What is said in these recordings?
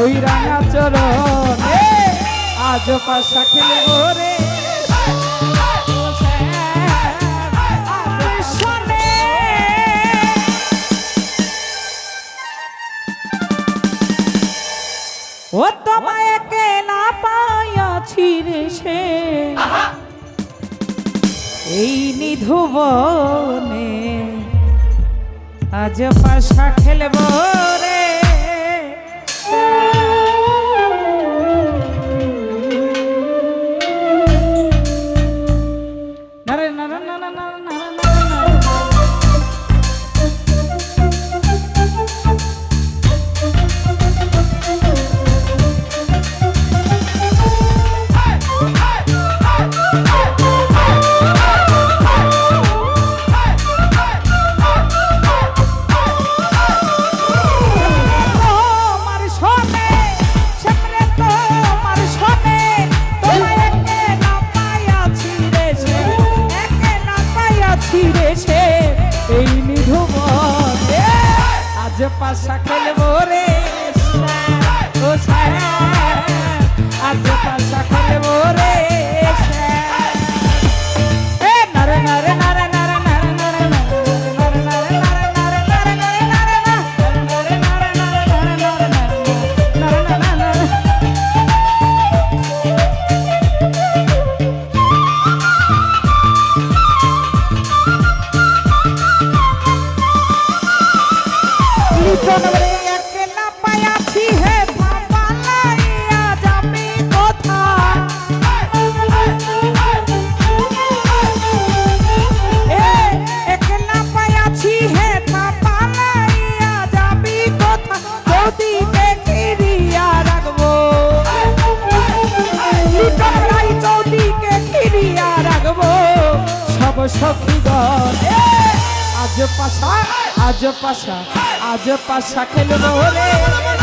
ওই রাঙা চরণ আজ পাশা খেলে ওরে ও তোমায় কে না পাইয়াছি রে সে। এই নিধুবনে আজ পাশা খেলব রে ছিঁড়ে সে এই নিধুমনে আজ পাশা খেলব রে। ও ছায়া। আজ পাশা খেলব রে। আজ পাশা আজ পাশা আজ পাশা খেলব রে।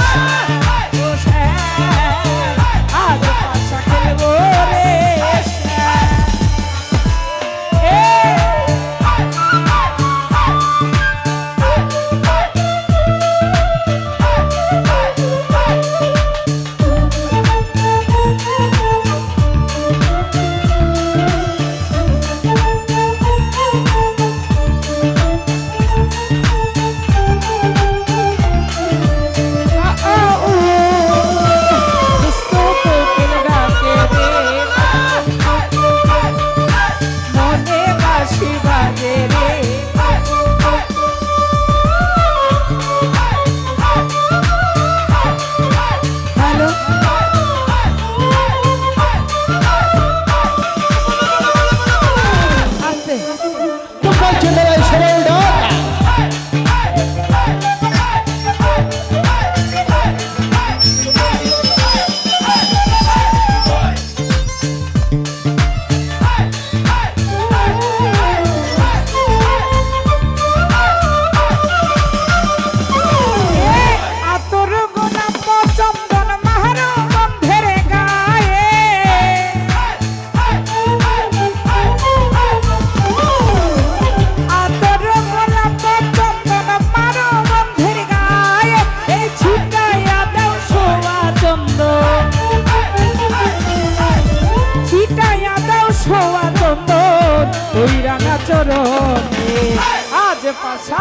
পাশা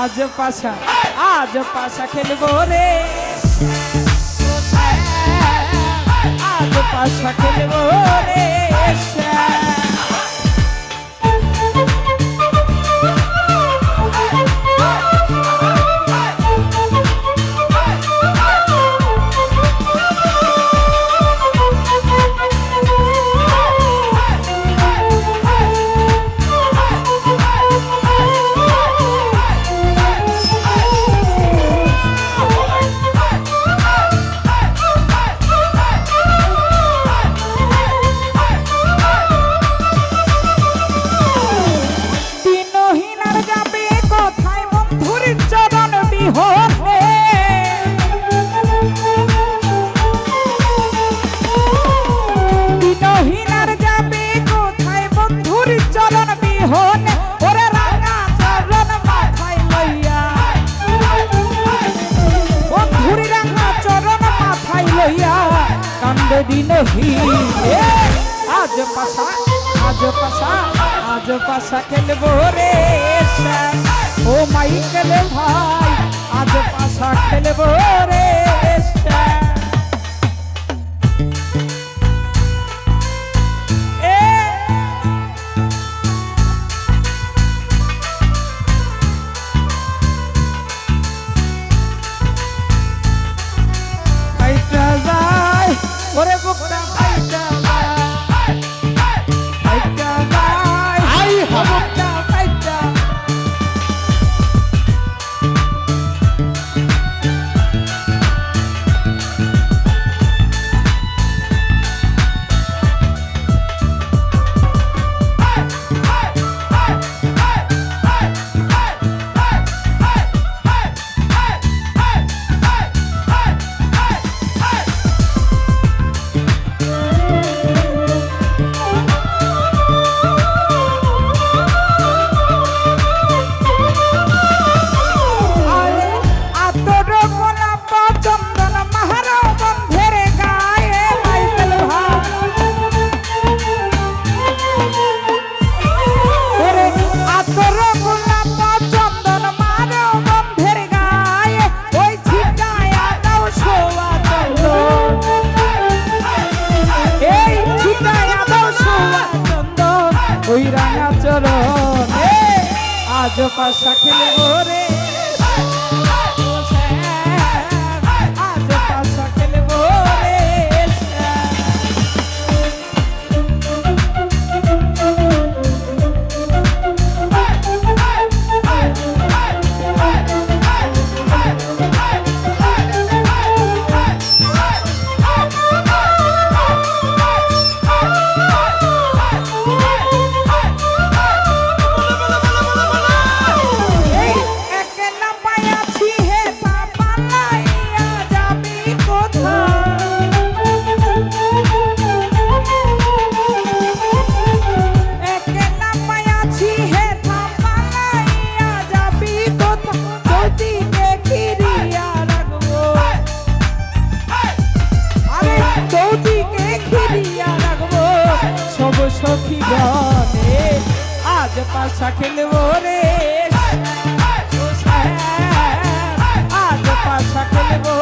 আজ পাশা আজ পাশা খেলব রে। আজ পাশা খেলব রে। লইয়া কান্দে দিনহীন আজ পাশা আজ পাশা আজ পাশা খেলব রে ও মাইকেল ভাই, আজ পাশা খেলব রে আশা চৌদিকে ঘিরিয়া রাখব সব সখী গণে আজ পাশা খেলব রে আজ পাশা খেলব